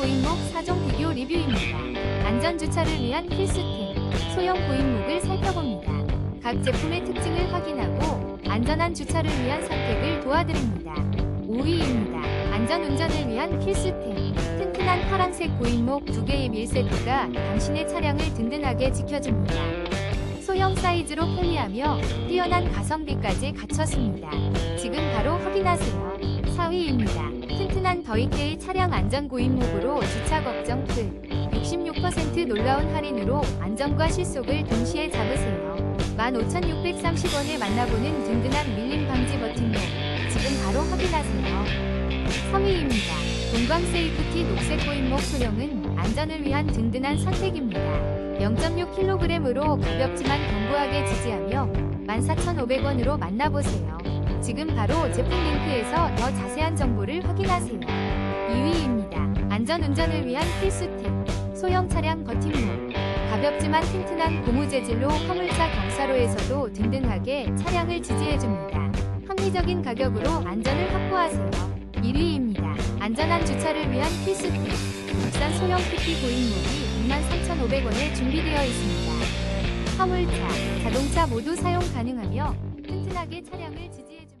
고인목 4종 비교 리뷰입니다. 안전 주차를 위한 필수템, 소형 고인목을 살펴봅니다. 각 제품의 특징을 확인하고 안전한 주차를 위한 선택을 도와드립니다. 5위입니다. 안전 운전을 위한 필수템, 튼튼한 파란색 고인목 2개의 밀세트가 당신의 차량을 든든하게 지켜줍니다. 소형 사이즈로 편리하며 뛰어난 가성비까지 갖췄습니다. 지금 바로 확인하세요. 4위입니다. 튼튼한 더이케이 차량 안전 고인목으로 주차 걱정 끝. 66% 놀라운 할인으로 안전과 실속을 동시에 잡으세요. 15,630원에 만나보는 든든한 밀림 방지 버튼목. 지금 바로 확인하세요. 3위입니다. 동광 세이프티 녹색 고인목 소형은 안전을 위한 든든한 선택입니다. 0.6kg으로 가볍지만 견고하게 지지하며 14,500원으로 만나보세요. 지금 바로 제품 링크에서 더 자세한 정보를 확인하세요. 2위입니다. 안전운전을 위한 필수템. 소형 차량 버팀목. 가볍지만 튼튼한 고무 재질로 화물차 경사로에서도 든든하게 차량을 지지해줍니다. 합리적인 가격으로 안전을 확보하세요. 1위입니다. 안전한 주차를 위한 필수템. 국산 소형 PT 고인목이 23,500원에 준비되어 있습니다. 화물차, 자동차 모두 사용 가능하며 튼튼하게 차량을 지지해줍니다.